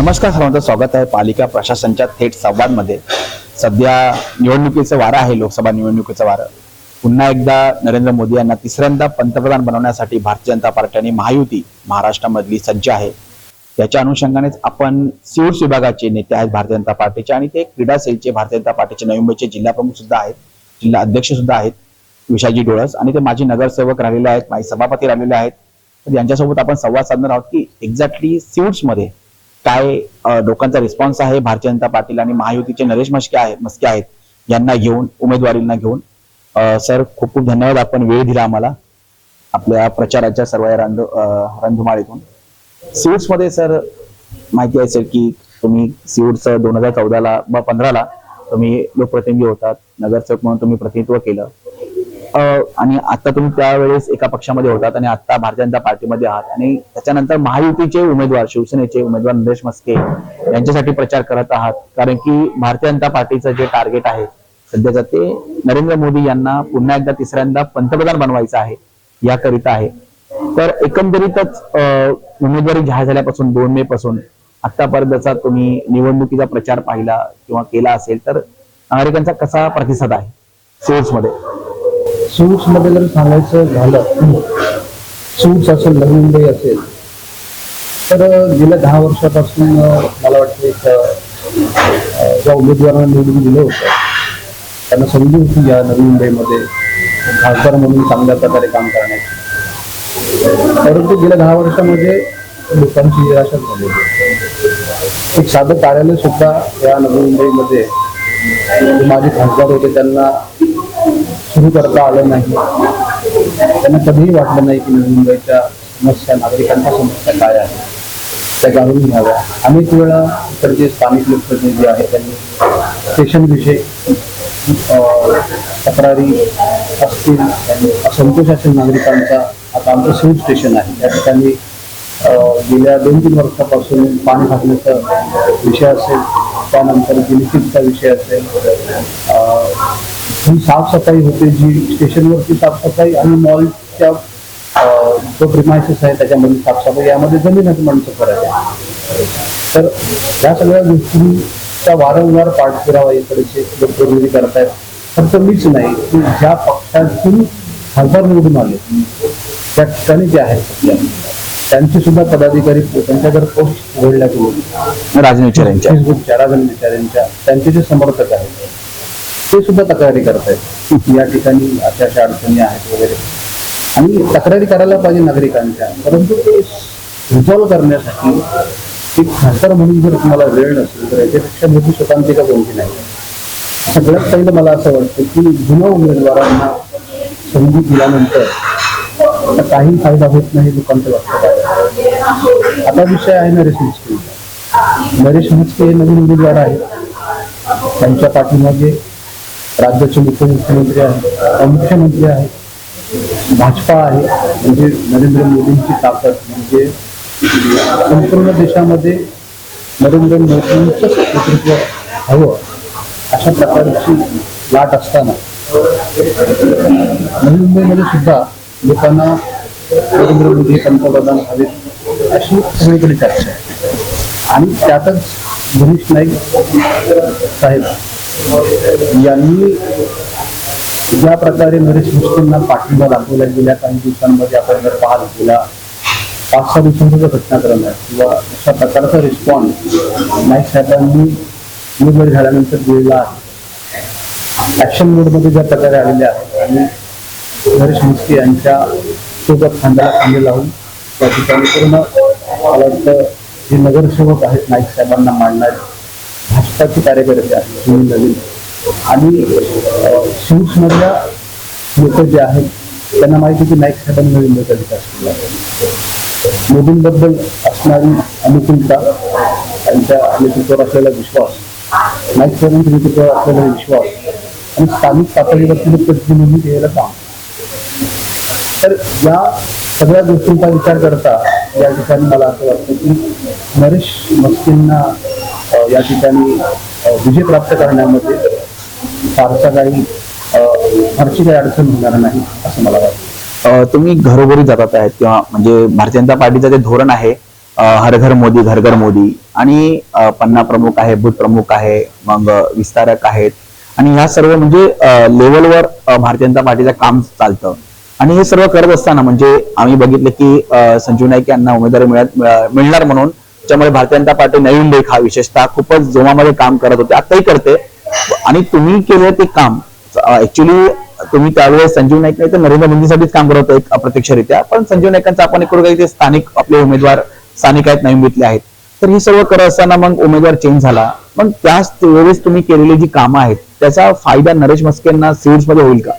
नमस्कार सर्वांचं स्वागत आहे पालिका प्रशासनच्या थेट संवादमध्ये. सध्या निवडणुकीचं वारं आहे लोकसभा निवडणुकीचं वारं. पुन्हा एकदा नरेंद्र मोदी यांना तिसऱ्यांदा पंतप्रधान बनवण्यासाठी भारतीय जनता पार्टी आणि महायुती महाराष्ट्रामधली सज्ज आहे. त्याच्या अनुषंगानेच आपण सिव्हिल्स विभागाचे नेते आहेत भारतीय जनता पार्टीचे आणि ते क्रीडा सेलचे भारतीय जनता पार्टीचे नवी मुंबईचे जिल्हा प्रमुख सुद्धा आहेत जिल्हा अध्यक्ष सुद्धा आहेत विशाजी डोळस आणि ते माजी नगरसेवक राहिलेले आहेत माजी सभापती राहिलेले आहेत. तर यांच्यासोबत आपण संवाद साधणार आहोत की एक्झॅक्टली सिव्हिल्समध्ये काय लोकांचा रिस्पॉन्स आहे? भारतीय जनता पाटील आणि महायुतीचे नरेश मस्के आहेत मस्के आहेत यांना घेऊन उमेदवारींना घेऊन. सर खूप खूप धन्यवाद. आपण वेळ दिला आम्हाला आपल्या प्रचाराच्या सर्व या रंध अ, मध्ये सर माहिती असेल की तुम्ही सिव्हिल्स दोन हजार चौदाला व पंधराला तुम्ही लोकप्रतिनिधी होतात. नगरसेवक म्हणून तुम्ही प्रतिनिधित्व केलं. आणि आता तुम्ही त्यावेळेस एका पक्षामध्ये होतात आणि आता भारतीय जनता पार्टीमध्ये आहात. आणि त्याच्यानंतर महायुतीचे उमेदवार शिवसेनेचे उमेदवार नरेश मस्के यांच्यासाठी प्रचार करत आहात. कारण की भारतीय जनता पार्टीचं जे टार्गेट आहे सध्याचं ते नरेंद्र मोदी यांना पुन्हा एकदा तिसऱ्यांदा पंतप्रधान बनवायचं आहे याकरिता आहे. तर एकंदरीतच उमेदवारी जाहीर झाल्यापासून दोन मे पासून आतापर्यंतचा तुम्ही निवडणुकीचा प्रचार पाहिला किंवा केला असेल तर नागरिकांचा कसा प्रतिसाद आहे? सिव्हिल्समध्ये. सूट्समध्ये जर सांगायचं झालं सूट्स असेल नवी मुंबई असेल तर गेल्या दहा वर्षापासून मला वाटतं एक ज्या उमेदवारांना निवडून दिलं होतं त्यांना संधी होती या नवी मुंबईमध्ये खासदार म्हणून चांगल्या प्रकारे काम करण्याची. परंतु गेल्या दहा वर्षामध्ये लोकांची निराशा झाली. एक साधं कार्यालय सुद्धा या नवी मुंबईमध्ये माझे खासदार होते त्यांना सुरू करता आलं नाही. त्यांना कधीही वाटलं नाही की नवी मुंबईच्या समस्या नागरिकांच्या समस्या काय आहेत त्या जाणून घ्याव्या. अनेक वेळा इकडचे स्थानिक लोकप्रतिनिधी आहेत त्यांनी स्टेशनविषयी तक्रारी असतील आणि असंतोष असेल नागरिकांचा आता आमचं सिव्हिल स्टेशन आहे. त्या ठिकाणी गेल्या दोन तीन वर्षापासून पाणी टाकण्याचा विषय असेल त्यानंतर गिलकीचा विषय असेल ही साफसफाई होते जी स्टेशनवरची साफसफाई आणि मॉलच्या जो प्रिमायसेस आहे त्याच्यामध्ये साफसफाई यामध्ये जमीन आसमानचा फरक आहे तर या सगळ्या गोष्टींचा वारंवार पाठपुरावा इकडचे लोकप्रतिनिधी करतायत फक्त मीच नाही की ज्या पक्षातून खासदार निवडून आले त्या ठिकाणी जे आहेत त्यांचे सुद्धा पदाधिकारी त्यांच्या जर पोस्ट उघडल्या गेले यांच्या. फेसबुकच्या राजन विचारांच्या त्यांचे जे समर्थक आहेत ते सुद्धा तक्रारी करत आहेत. या ठिकाणी अशा अशा अडचणी आहेत वगैरे. आणि तक्रारी करायला पाहिजे नागरिकांच्या. परंतु ते रिझॉल्व्ह करण्यासाठी एक खासदार म्हणून जर तुम्हाला वेळ नसेल तर याच्यापेक्षा मोठी स्वतंत्रिका कोणती नाही? सगळ्यात पहिलं मला असं वाटतं की जुन्या उमेदवारांना संधी दिल्यानंतर काही फायदा होत नाही लोकांचं वाटतं आहे. आता विषय आहे नरेश मुस्के. नरेश मुस्के हे नवीन उमेदवार आहेत. त्यांच्या पाठीमागे राज्याचे मुख्यमंत्री आहेत मुख्यमंत्री आहेत. भाजपा आहे. म्हणजे नरेंद्र मोदींची ताकद म्हणजे संपूर्ण देशामध्ये नरेंद्र मोदींचंच नेतृत्व हवं अशा प्रकारची लाट असताना नवी मुंबईमध्ये सुद्धा लोकांना नरेंद्र मोदी पंतप्रधान हवेत अशी सगळीकडे चर्चा आहे. आणि त्यातच गिरीश नाईक साहेब यांनी ज्या प्रकारे नरेश मुस्लिमना पाठिंबा दाखवला गेल्या काही दिवसांमध्ये आपण जर पाहत गेला पाच सहा दिवसांचा घटनाक्रम आहे किंवा अशा प्रकारचा रिस्पॉन्स नाईक साहेबांनी उमेदवारी झाल्यानंतर दिलेला आहे. ऍक्शन मोडमध्ये ज्या प्रकारे आलेले आहेत आणि नरेश मुस्के यांच्या सोबत खांद्याला खांदे लावून त्या ठिकाणी पूर्ण मला वाटतं जे नगरसेवक आहेत नाईक साहेबांना मांडणारे पक्षाचे कार्यकर्ते आहेत नवीन आणि शिवस लोक जे आहेत त्यांना माहिती की नाईक साहेबांनी नवीन लोक विकास केला मोदींबद्दल असणारी अनुकूलता त्यांच्या नेतृत्वावर असलेला विश्वास नाईक साहेबांच्या नेतृत्वावर असलेला विश्वास आणि स्थानिक पातळीवरती प्रतिनिधी केलेलं काम. तर या सगळ्या गोष्टींचा विचार करता या ठिकाणी मला असं वाटतं की नरेश मस्तींना या ठिकाणी विजय प्राप्त करण्यामध्ये फारसा काही फारशी काही अडचण होणार नाही असं मला वाटतं. तुम्ही घरोघरी जातात आहेत किंवा म्हणजे भारतीय जनता पार्टीचं जे धोरण आहे हर घर मोदी घर घर मोदी आणि पन्ना प्रमुख आहे भूत प्रमुख आहे मग विस्तारक आहेत आणि ह्या सर्व म्हणजे लेवलवर भारतीय जनता पार्टीचं काम चालतं. आणि हे सर्व करत असताना म्हणजे आम्ही बघितलं की संजीव नाईक यांना उमेदवारी मिळत मिळणार म्हणून त्याच्यामुळे भारतीय जनता पार्टी नवीन लेख हा विशेषतः खूपच जोमामध्ये काम करत होते. आताही करते. आणि तुम्ही केलं ते काम. ऍक्च्युली तुम्ही त्यावेळेस संजीव नाईक नाही तर नरेंद्र मोदीसाठीच काम करत होते अप्रत्यक्षरित्या. पण संजीव नाईकांचा आपण एक काही ते स्थानिक आपले उमेदवार स्थानिक आहेत नवीन घेतले आहेत. तर हे सर्व करत असताना मग उमेदवार चेंज झाला. मग त्याच वेळेस तुम्ही केलेली जी कामं आहेत त्याचा फायदा नरेश मस्केंना सिव्हिल्समध्ये होईल का?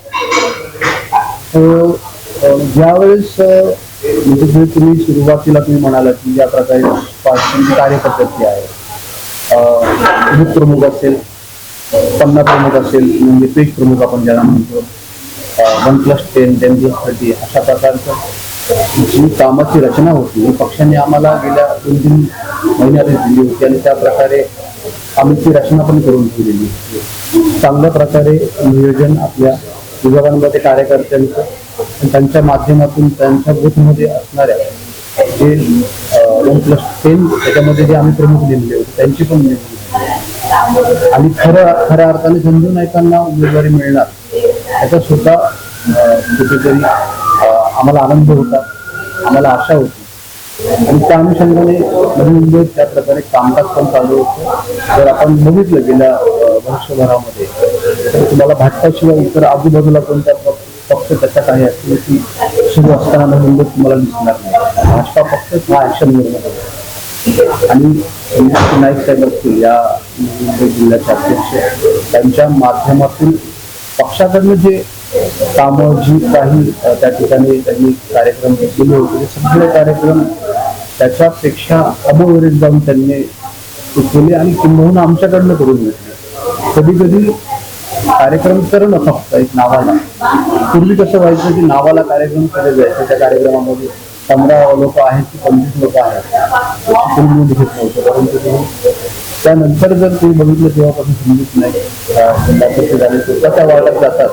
ज्यावेळेस म्हणजे तुम्ही सुरुवातीला तुम्ही म्हणाला की ज्या प्रकारे पार्टीची कार्यपद्धती आहे. अं, बूथ प्रमुख असेल पन्ना प्रमुख असेल म्हणजे पेज प्रमुख आपण ज्याला म्हणतो. One plus ten ten plus thirty अशा प्रकारचं जी कामाची रचना होती पक्षाने आम्हाला गेल्या दोन तीन महिन्यातच दिली होती आणि त्या प्रकारे आम्ही ती रचना पण करून ठेवलेली चांगल्या प्रकारे नियोजन आपल्या विभागांमध्ये कार्यकर्त्यांचं त्यांच्या माध्यमातून त्यांच्या बूथमध्ये असणाऱ्या जे वन प्लस टेन त्याच्यामध्ये जे आम्ही प्रमुख नेमले होते त्यांची पण नेमणूक आणि खरं खऱ्या अर्थाने समजून ऐकांना उमेदवारी मिळणार याचा सुद्धा कुठेतरी आम्हाला आनंद होता आम्हाला आशा होती. आणि त्या अनुषंगाने नवी मुंबईत त्या प्रकारे कामकाज पण चालू होतं. जर आपण बघितलं गेल्या वर्षभरामध्ये तर तुम्हाला भाटकाशिवाय इतर आजूबाजूला कोणत्या पक्ष त्याच्या काही ऍक्टिव्हिटी सुरू असताना नवी तुम्हाला दिसणार नाही. भाजपा पक्ष हा ऍक्शन निर्माण आणि नाईक साहेब असतील या मुंबई जिल्ह्याचे अध्यक्ष त्यांच्या माध्यमातून पक्षाकडनं जे कामं जी काही त्या ठिकाणी त्यांनी कार्यक्रम केले होते सगळे कार्यक्रम त्याच्यापेक्षा अमोवरील जाऊन त्यांनी केले आणि किंबहुना आमच्याकडनं करून घेतले. कधी कधी कार्यक्रम करणं फक्त एक नावाला. पूर्वी कसं व्हायचं की नावाला कार्यक्रम केले जायचे. त्या कार्यक्रमामध्ये पंधरा लोक आहेत की पंचवीस लोक आहेत. कोणी घेत नव्हतं परंतु त्यानंतर जर तुम्ही बघितलं तेव्हापासून समजत नाही. झाले त्या वार्डात जातात.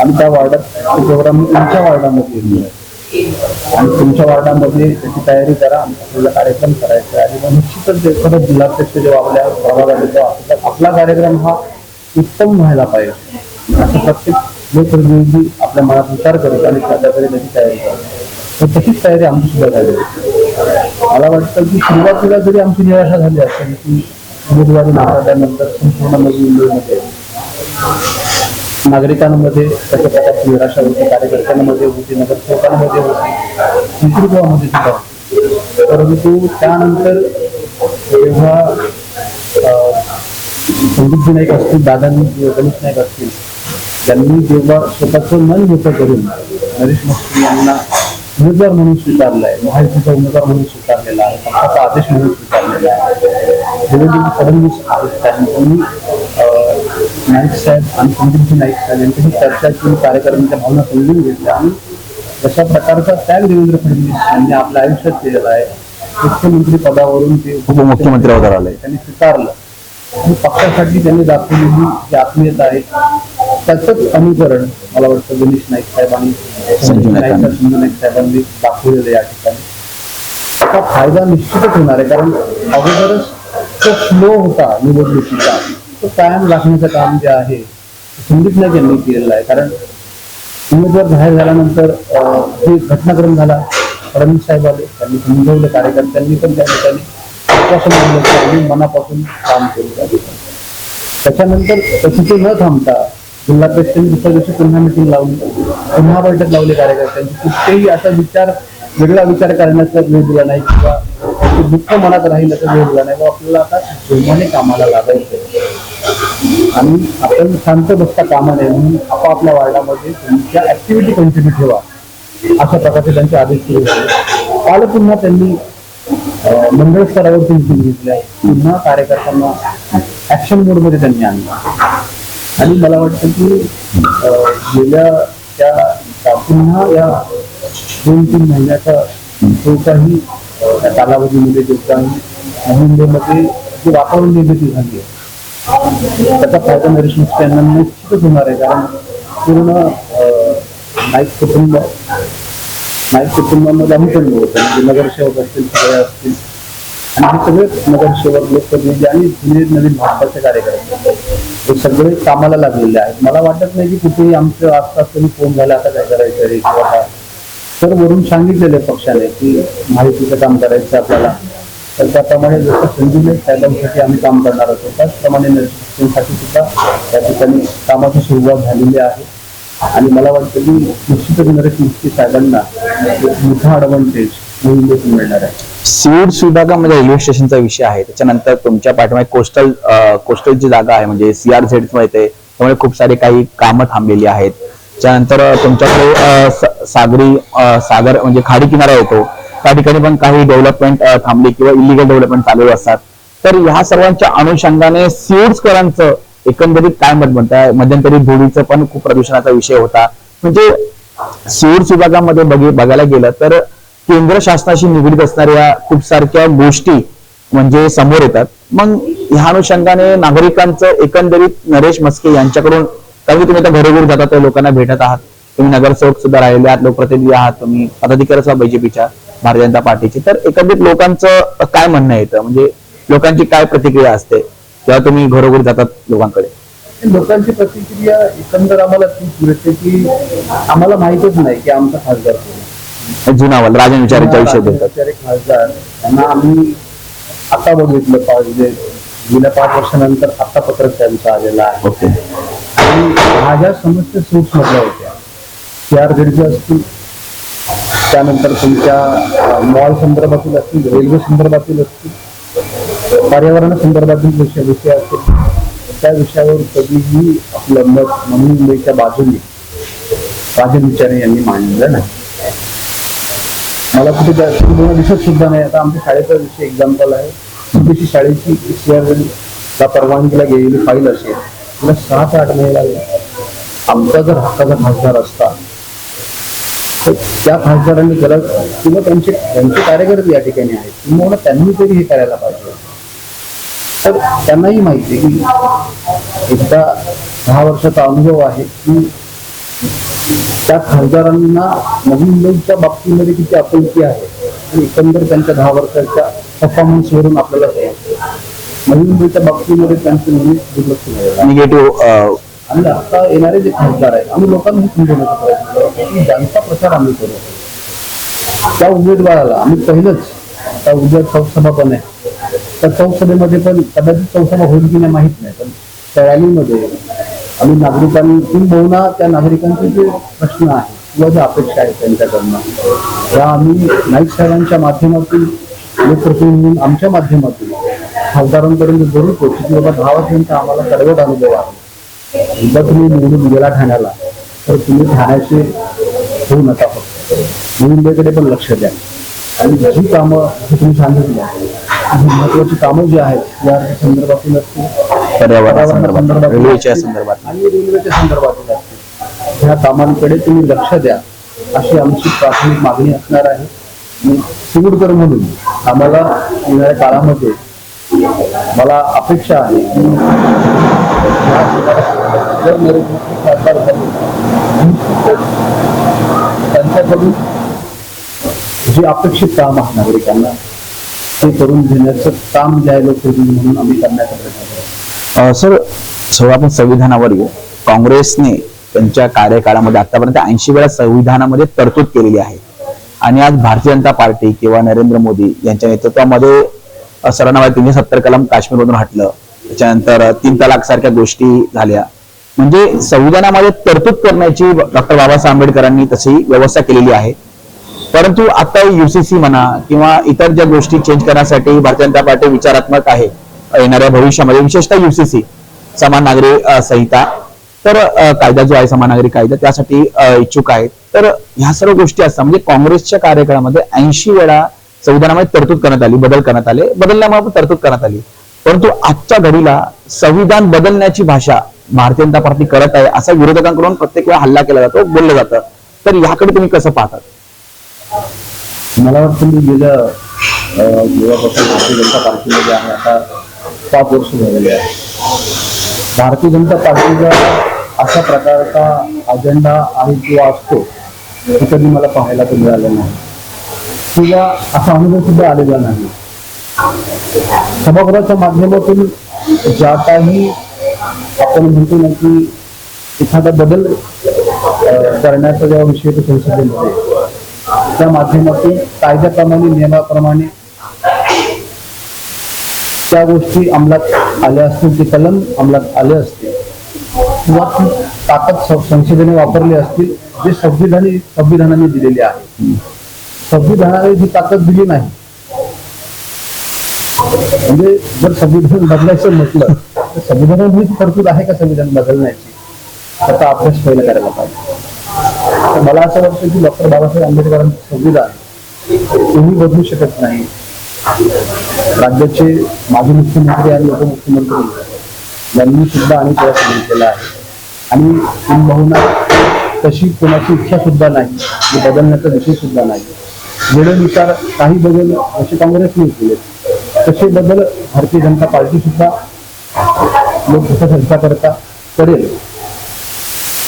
आणि त्या वार्डात प्रोग्राम तुमच्या वार्डामध्ये आणि तुमच्या वार्डामध्ये त्याची तयारी करा आणि आपल्याला कार्यक्रम करायचा आहे. आणि मग निश्चितच एखादा जिल्हाध्यक्ष जेव्हा आपल्या प्रभागात येतो आपला कार्यक्रम हा उत्तम व्हायला पाहिजे. असं प्रत्येक लोकप्रतिनिधी आपल्या मनात विचार करत आणि त्याच्याकडे त्याची तयारी करतो तर तशीच तयारी आमची सुद्धा झाली मला वाटतं की सुरुवातीला जरी आमची निराशा झाली असेल की उमेदवारी नाकारल्यानंतर संपूर्ण नवी मुंबईमध्ये नागरिकांमध्ये त्याच्या प्रकारची निराशा होती कार्यकर्त्यांमध्ये होती नगरसेवकांमध्ये होती नेतृत्वामध्ये सुद्धा परंतु त्यानंतर जेव्हा संदीपजी नाईक असतील दादांनी किंवा गणेश नाईक असतील त्यांनी जेव्हा स्वतःचं मन मोठं करून नरेश मस्ती यांना उमेदवार म्हणून स्वीकारलाय महायुतीचा उमेदवार म्हणून स्वीकारलेला आहे पक्षाचा आदेश म्हणून स्वीकारलेला आहे देवेंद्र फडणवीस आहेत त्यांनी नाईक साहेब आणि संदीपजी नाईक साहेब यांच्याशी चर्चा केली कार्यकर्त्यांच्या भावना समजून घेतल्या आणि जशा प्रकारचा त्याग देवेंद्र फडणवीस यांनी आपल्या आयुष्यात केलेला आहे मुख्यमंत्री पदावरून ते उपमुख्यमंत्री पदावर आले. त्यांनी स्वीकारलं आणि पक्षासाठी त्यांनी दाखवलेली जी आत्मीयता आहे त्याचंच अनुकरण मला वाटतं गणेश नाईक साहेब आणि संजू नाईक साहेबांनी दाखवलेलं या ठिकाणी. त्याचा फायदा निश्चितच होणार आहे कारण अगोदरच तो फ्लो होता निवडणुकीचा. तो कायम राखण्याचं काम जे आहे संदीप नाईक यांनी केलेलं आहे. कारण उमेदवार जाहीर झाल्यानंतर जे घटनाक्रम झाला फडणवीस साहेब आले त्यांनी समजवलं कार्यकर्त्यांनी पण त्या ठिकाणी आश्वासन दिलं मनापासून काम केलं जाते त्याच्यानंतर तिथे न थांबता जिल्हा परिषदेने दुसऱ्या दिवशी पुन्हा मिटिंग लावली पुन्हा बैठक लावली कार्यकर्त्यांची. कुठेही असा विचार वेगळा विचार करण्याचा वेळ दिला नाही किंवा दुःख मनात राहील असा वेळ दिला नाही. व आपल्याला आता जोमाने कामाला लागायचं आणि आपण शांत बसता कामा नये म्हणून आपापल्या वार्डामध्ये तुमच्या ऍक्टिव्हिटी कंटिन्यू ठेवा अशा प्रकारचे त्यांचे आदेश केले काल पुन्हा त्यांनी मंडळ स्तरावर स्तरावरती घेतली आहे पुन्हा कार्यकर्त्यांना ऍक्शन मोडमध्ये त्यांनी आणलं. आणि मला वाटतं की अं, गेल्या त्या पुन्हा या दोन तीन महिन्याचा जो काही कालावधीमध्ये जो काही मुंबईमध्ये जे वातावरण निर्मिती झाली आहे त्याचा फायदा नरेश मुख्य यांना निश्चितच होणार आहे. कारण पूर्ण अं, नाईक कुटुंब माझ्या कुटुंबामध्ये आम्ही पण बोलतो म्हणजे नगरसेवक असतील सगळे असतील आणि हे सगळे नगरसेवक लोकप्रतिनिधी आणि जुने नवीन भाजपाचे कार्यकर्ते हे सगळे कामाला लागलेले आहेत मला वाटत नाही की कुठेही आमचं आसपास कधी फोन झाला आता काय करायचं रे किंवा काय तर वरून सांगितलेलं आहे पक्षाने की माहितीचं काम करायचं आपल्याला तर त्याप्रमाणे जसं संधी साहेबांसाठी आम्ही काम करणार होतो त्याचप्रमाणे नर्सिंगसाठी सुद्धा त्या ठिकाणी कामाची सुरुवात झालेली आहे. आणि मला वाटतं की निश्चितच नरेश मुक्ती साहेबांना मोठा ऍडव्हान्टेज मुंबईत मिळणार आहे. सीड्स म्हणजे रेल्वे स्टेशनचा विषय आहे. त्याच्यानंतर तुमच्या पाठीमागे कोस्टल कोस्टलची जागा आहे म्हणजे सीआरझेड येते त्यामुळे खूप सारे काही कामं थांबलेली आहेत. त्यानंतर तुमच्याकडे सागरी सागर म्हणजे खाडी किनारा येतो त्या ठिकाणी पण काही डेव्हलपमेंट थांबली किंवा इलिगल डेव्हलपमेंट चालू असतात. तर ह्या सर्वांच्या अनुषंगाने सीड्सकरांचं एकंदरीत काय मत म्हणताय? मध्यंतरी धुळीचं पण खूप प्रदूषणाचा विषय होता. म्हणजे सीड्स विभागामध्ये बघी बघायला गेलं तर केंद्र शासनाशी निगडीत असणाऱ्या खूप सारख्या गोष्टी म्हणजे समोर येतात. मग ह्या अनुषंगाने नागरिकांचं एकंदरीत नरेश मस्के यांच्याकडून कारण की तुम्ही आता घरोघरी जाता त्या लोकांना भेटत आहात. तुम्ही नगरसेवक सुद्धा राहिले आहात लोकप्रतिनिधी आहात तुम्ही पदाधिकारी आहात बीजेपीच्या भारतीय जनता पार्टीची. तर एकंदरीत लोकांचं काय म्हणणं येतं म्हणजे लोकांची काय प्रतिक्रिया असते? जेव्हा तुम्ही घरोघरी जातात लोकांकडे. लोकांची प्रतिक्रिया एकंदर आम्हाला तीच मिळते की आम्हाला माहितच नाही की आमचा खासदार कोण आहे. जुनावाल राजन विचारांच्या राजकीय खासदार. त्यांना आम्ही आता बघितलं पाच म्हणजे गेल्या पाच वर्षानंतर आता पत्रक त्यांचं आलेलं आहे. ओके. आणि ज्या समस्या सूक्ष्मधल्या होत्या सीआरझेडच्या असतील त्यानंतर तुमच्या मॉल संदर्भातील असतील रेल्वे संदर्भातील असतील पर्यावरण संदर्भातील विषय विषय असतील त्या विषयावर कधीही आपलं मत नवी मुंबईच्या बाजूने राजन विचारे यांनी मांडलं नाही. मला कुठे जास्त दिसत सुद्धा नाही. आता आमच्या शाळेचा विषय एक्झाम्पल आहे. सीबीएसई शाळेची सीआरला परवानगीला गेलेली फाईल असेल तिला सहा ते आठ महिने लागले. आमचा जर हक्काचा खासदार असता तर त्या खासदारांनी गरज किंवा त्यांचे त्यांचे कार्यकर्ते या ठिकाणी आहेत. किंवा त्यांनी तरी हे करायला पाहिजे. तर त्यांनाही माहिती की एकदा दहा वर्षाचा अनुभव आहे की त्या खासदारांना नवी मुंबईच्या बाबतीमध्ये किती आपुलकी आहे आणि एकंदर त्यांच्या दहा वर्षाच्या परफॉर्मन्स वरून आपल्याला. नवी मुंबईच्या बाबतीमध्ये त्यांचं नेहमीच दुर्लक्ष झालेलं आहे. निगेटिव्ह आणि आता येणारे जे खासदार आहेत आम्ही लोकांना समजवण्याचा प्रयत्न करतो की ज्यांचा प्रचार आम्ही करू त्या उमेदवाराला आम्ही पहिलंच आता उद्या चौसभा पण आहे तर संसदेमध्ये पण कदाचित संसदा होईल की नाही माहीत नाही पण त्या रॅलीमध्ये आम्ही नागरिकांनी बहुना त्या नागरिकांचे जे प्रश्न आहेत किंवा ज्या अपेक्षा आहेत त्यांच्याकडनं त्या आम्ही नाईक साहेबांच्या माध्यमातून लोकप्रतिनिधी आमच्या माध्यमातून खासदारांपर्यंत जरूर पोहोचू की बाबा दहा वर्षांचा आम्हाला कडवट अनुभव आहे. एकदा तुम्ही निवडून गेला ठाण्याला तर तुम्ही ठाण्याचे होऊ नका फक्त. मुंबईकडे पण लक्ष द्या. आणि जी कामं तुम्ही सांगितली ही महत्वाची कामं जी आहेत या संदर्भातून असतील पर्यावरण संदर्भात रेल्वेच्या संदर्भात आणि रेल्वेच्या संदर्भातून असतील. ह्या कामांकडे तुम्ही लक्ष द्या. अशी आमची प्राथमिक मागणी असणार आहे. आणि सिंगूरकर म्हणून आम्हाला येणाऱ्या काळामध्ये मला अपेक्षा आहे की जर नरेंद्र मोदी त्यांच्याकडून जे अपेक्षित काम आहे नागरिकांना ते करून घेण्याचं काम जे म्हणून आम्ही करण्याचा प्रयत्न करतो सर सर आपण संविधानावर येऊ. काँग्रेसने त्यांच्या कार्यकाळामध्ये आतापर्यंत ऐंशी वेळा संविधानामध्ये तरतूद केलेली आहे. आणि आज भारतीय जनता पार्टी किंवा नरेंद्र मोदी यांच्या नेतृत्वामध्ये सरांना माहिती तीनशे सत्तर कलम काश्मीरमधून हटलं. त्याच्यानंतर तीन तलाक सारख्या गोष्टी झाल्या. म्हणजे संविधानामध्ये तरतूद करण्याची डॉक्टर बाबासाहेब आंबेडकरांनी तशी व्यवस्था केलेली आहे. परंतु आता युसीसी म्हणा किंवा इतर ज्या गोष्टी चेंज करण्यासाठी भारतीय जनता पार्टी विचारात्मक आहे येणाऱ्या भविष्यामध्ये विशेषतः युसीसी समान नागरी संहिता. तर कायदा जो आहे समान नागरी कायदा त्यासाठी इच्छुक आहेत. तर ह्या सर्व गोष्टी असतात. म्हणजे काँग्रेसच्या कार्यकाळामध्ये ऐंशी वेळा संविधानामध्ये तरतूद करण्यात आली बदल करण्यात आले. बदलण्यामुळे तरतूद करण्यात आली. परंतु आजच्या घडीला संविधान बदलण्याची भाषा भारतीय जनता पार्टी करत आहे असा विरोधकांकडून प्रत्येक वेळा हल्ला केला जातो बोललं जातं. तर याकडे तुम्ही कसं पाहतात? मला वाटतं मी गेल्या जेव्हापासून भारतीय जनता पार्टीमध्ये आहे आता पाच वर्ष झालेले आहे. भारतीय जनता पार्टीचा अशा प्रकारचा अजेंडा आणि जो असतो हे कधी मला पाहायला तर मिळालं नाही. किंवा असा अनुभव सुद्धा आलेला नाही. सभागृहाच्या माध्यमातून ज्या काही आपण म्हणतो ना की एखादा बदल करण्याचा जेव्हा विषय येतो संसदेमध्ये त्या माध्यमातून कायद्याप्रमाणे नियमाप्रमाणे त्या गोष्टी अंमलात आल्या असतील ते कलम अंमलात आले असतील. किंवा ती ताकद संशोधने संसदेने वापरली असतील जे संविधाने संविधानाने दिलेली आहे. संविधानाने जी ताकद दिली नाही. म्हणजे जर संविधान बदलायचं म्हटलं तर संविधानात तरतूद आहे का संविधान बदलण्याची? आता अभ्यास पहिला करायला पाहिजे. तर मला असं वाटतं की डॉक्टर बाबासाहेब आंबेडकरांचं संविधान कोणी बदलू शकत नाही. राज्याचे माजी मुख्यमंत्री आणि उपमुख्यमंत्री यांनी सुद्धा अनेक वेळा सांगितलेलं आहे. आणि किंबहुना तशी कोणाची इच्छा सुद्धा नाही बदलण्याचा विषय सुद्धा नाही. वेळेनुसार काही बदल जसे काँग्रेसने केले. तसे बदल भारतीय जनता पार्टी सुद्धा लोकसभा संस्था करता करेल.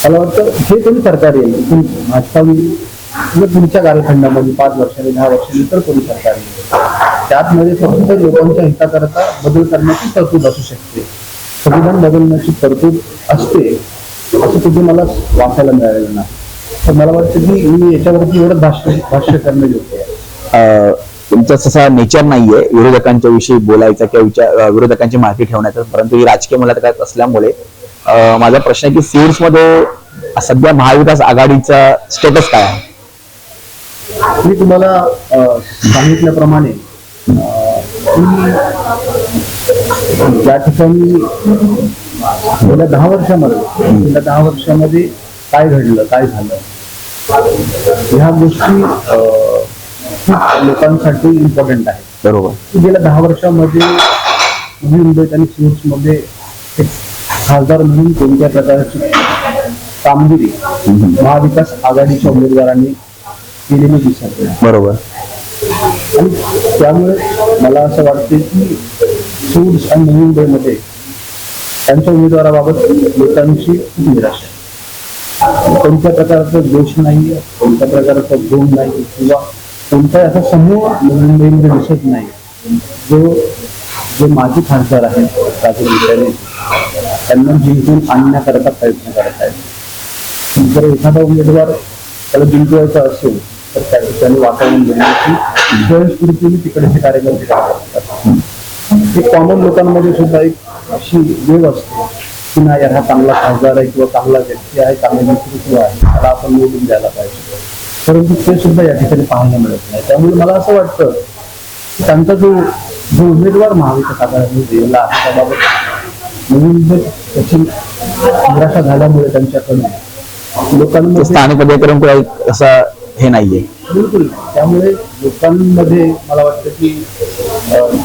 मला वाटतं हे तरी सरकार येईल. पण भाजपा म्हणजे पुढच्या कालखंडामध्ये पाच वर्षांनी दहा वर्षांनी तर कोणी सरकार येईल. त्यातमध्ये फक्त लोकांच्या हिताकरता बदल करण्याची तरतूद असू शकते. संविधान बदलण्याची तरतूद असते असं कुठे मला वाचायला मिळालेलं नाही. तर मला वाटतं की मी याच्यावरती एवढं भाष्य भाष्य करणं योग्य आहे. तुमचा तसा नेचर नाहीये. विरोधकांच्या विषयी बोलायचा किंवा विचार विरोधकांची माहिती ठेवण्याचा परंतु ही राजकीय मुलाखत असल्यामुळे माझा प्रश्न आहे की सीड्समध्ये सध्या महाविकास आघाडीचा स्टेटस काय आहे? मी तुम्हाला सांगितल्याप्रमाणे ज्या ठिकाणी गेल्या दहा वर्षामध्ये गेल्या दहा वर्षामध्ये काय घडलं काय झालं ह्या गोष्टी अं, खूप लोकांसाठी इम्पॉर्टंट आहेत. बरोबर. गेल्या दहा वर्षामध्ये मुंबईत आणि मध्ये खासदार म्हणून कोणत्या प्रकारची कामगिरी महाविकास आघाडीच्या उमेदवारांनी केलेली दिसत बरोबर. आणि त्यामुळे मला असं वाटते की सूड्स आणि नवी मुंबईमध्ये त्यांच्या उमेदवाराबाबत लोकांची खूप निराशा आहे. कोणत्या प्रकारचा दोष नाही कोणत्या प्रकारचा गुण नाही किंवा कोणताही असा समूह नवी मुंबईमध्ये दिसत नाही जो जे माजी खासदार आहेत राजू विचारे त्यांना जिंकून आणण्याकरता प्रयत्न करत आहेत. जर एखादा उमेदवार त्याला जिंकवायचा असेल तर त्या ठिकाणी वातावरण देण्याची स्वयंस्फूर्तीने तिकडचे कार्यकर्ते काम करतात? कॉमन लोकांमध्ये सुद्धा एक अशी वेळ असते की नाही यार हा चांगला खासदार आहे किंवा चांगला व्यक्ती आहे चांगला नेतृत्व आहे त्याला आपण निवडून द्यायला पाहिजे. परंतु ते सुद्धा या ठिकाणी पाहायला मिळत नाही. त्यामुळे मला असं वाटतं की त्यांचा जो जो उमेदवार महाविकास आघाडीने दिलेला आहे त्याबाबत नवीन त्याची निराशा झाल्यामुळे त्यांच्याकडून लोकांमध्ये स्थानिक असं हे नाहीये. बिलकुल. त्यामुळे लोकांमध्ये मला वाटतं की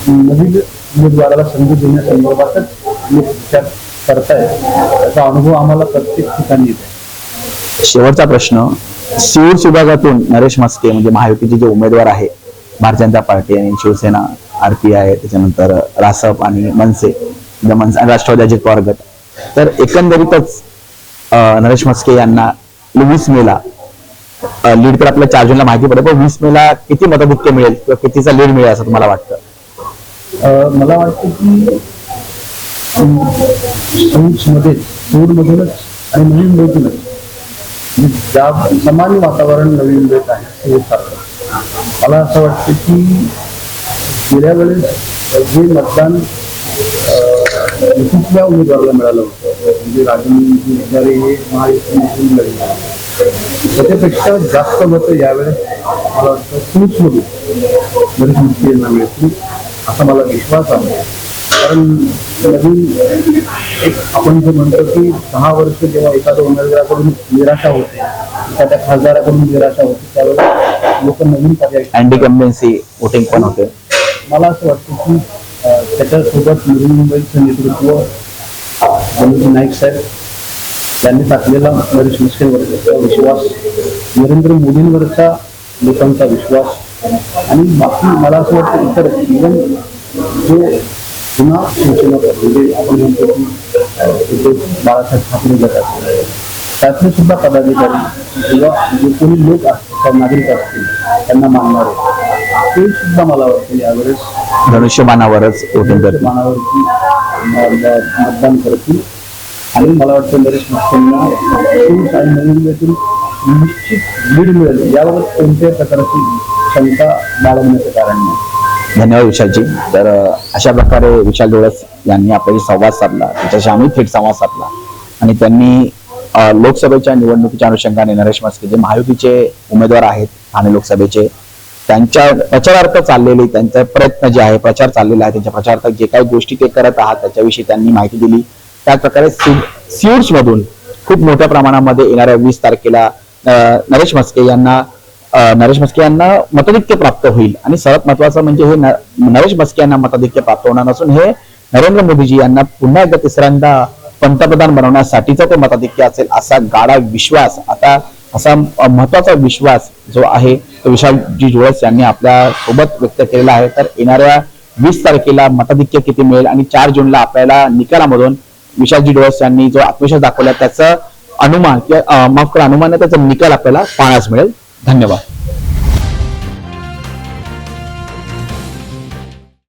नवीन उमेदवाराला संधी देण्यासंदर्भातच लोक विचार करतायत. त्याचा अनुभव आम्हाला प्रत्येक ठिकाणी येत आहे शेवटचा प्रश्न सिव्हिल्स विभागातून नरेश मस्के म्हणजे महायुतीचे जे उमेदवार आहे भारतीय जनता पार्टी आणि शिवसेना आरपीआय त्याच्यानंतर रासप आणि मनसे म्हणजे दमन आणि राष्ट्रवादी अजित पवार गट. तर एकंदरीतच नरेश मस्के यांना वीस मेला लीड तर आपल्या चार जूनला माहिती पडेल पण वीस मेला किती मताधिक्य मिळेल किंवा कितीचा लीड मिळेल असं तुम्हाला वाटतं? मला वाटतं की मध्ये मधूनच आणि नवी मुंबईतूनच म्हणजे ज्या समान वातावरण नवी मुंबईत आहे मला असं वाटतं की गेल्या वेळेस जे मतदान कुठल्या उमेदवाराला मिळालं होतं? म्हणजे राजनीती विचारे हे महायुतीमधून लढले त्याच्यापेक्षा जास्त मतं यावेळेस मला वाटतं सूचमध्ये बरेच मुक्ती यांना मिळतील असा मला विश्वास आहे. कारण नवीन एक आपण जे म्हणतो की दहा वर्ष जेव्हा एखाद्या उमेदवाराकडून निराशा होते एखाद्या खासदाराकडून निराशा होते त्यावेळेस लोक नवीन पर्याय अँटी कम्बेन्सी वोटिंग पण होते. मला असं वाटतं की त्याच्यासोबत नवी मुंबईचं नेतृत्व नाईक साहेब यांनी टाकलेला नरेश विश्वास नरेंद्र मोदींवरचा लोकांचा विश्वास आणि बाकी मला असं वाटतं इतर इव्हन जो पुन्हा सूचना म्हणजे आपण म्हणतो की बाळासाहेब ठाकरे जातात त्यातले सुद्धा पदाधिकारी किंवा जे कोणी लोक असतील नागरिक असतील त्यांना मानणारे. ते सुद्धा मला वाटतं यावेळेस धनुष्यबाणावरच मानावरती मतदान करतील. आणि मला वाटतं नरेश आणि नवीन निश्चित लीड मिळेल. याबाबत कोणत्याही प्रकारची शंका बाळगण्याचं कारण नाही. धन्यवाद विशालजी. तर अशा प्रकारे विशाल डोळस यांनी आपल्याशी संवाद साधला त्याच्याशी आम्ही थेट संवाद साधला. आणि त्यांनी लोकसभेच्या निवडणुकीच्या अनुषंगाने नरेश मस्के जे महायुतीचे उमेदवार आहेत ठाणे लोकसभेचे त्यांच्या प्रचारार्थ चाललेले त्यांचा प्रयत्न जे आहे प्रचार चाललेला आहे त्यांच्या प्रचारार्थ जे काही गोष्टी ते करत आहात त्याच्याविषयी त्यांनी माहिती दिली. त्याचप्रकारे सिड्स मधून खूप मोठ्या प्रमाणामध्ये येणाऱ्या वीस तारखेला नरेश म्हस्के यांना नरेश म्हस्के यांना मताधिक्य प्राप्त होईल. आणि सर्वात महत्वाचं म्हणजे हे न- नरेश म्हस्के यांना मताधिक्य प्राप्त होणार नसून हे नरेंद्र मोदीजी यांना पुन्हा एकदा तिसऱ्यांदा पंतप्रधान बनवण्यासाठीचा तो मताधिक्य असेल असा गाढा विश्वास आता असा महत्त्वाचा विश्वास जो आहे तो विशालजी जोळस यांनी आपल्यासोबत व्यक्त केलेला आहे. तर येणाऱ्या वीस तारखेला मताधिक्य किती मिळेल आणि चार जूनला आपल्याला निकालामधून विशालजी डोळस यांनी जो आत्मविश्वास दाखवला त्याचं अनुमान किंवा माफ करा अनुमान त्याचा निकाल आपल्याला पाहण्यास मिळेल. धन्यवाद.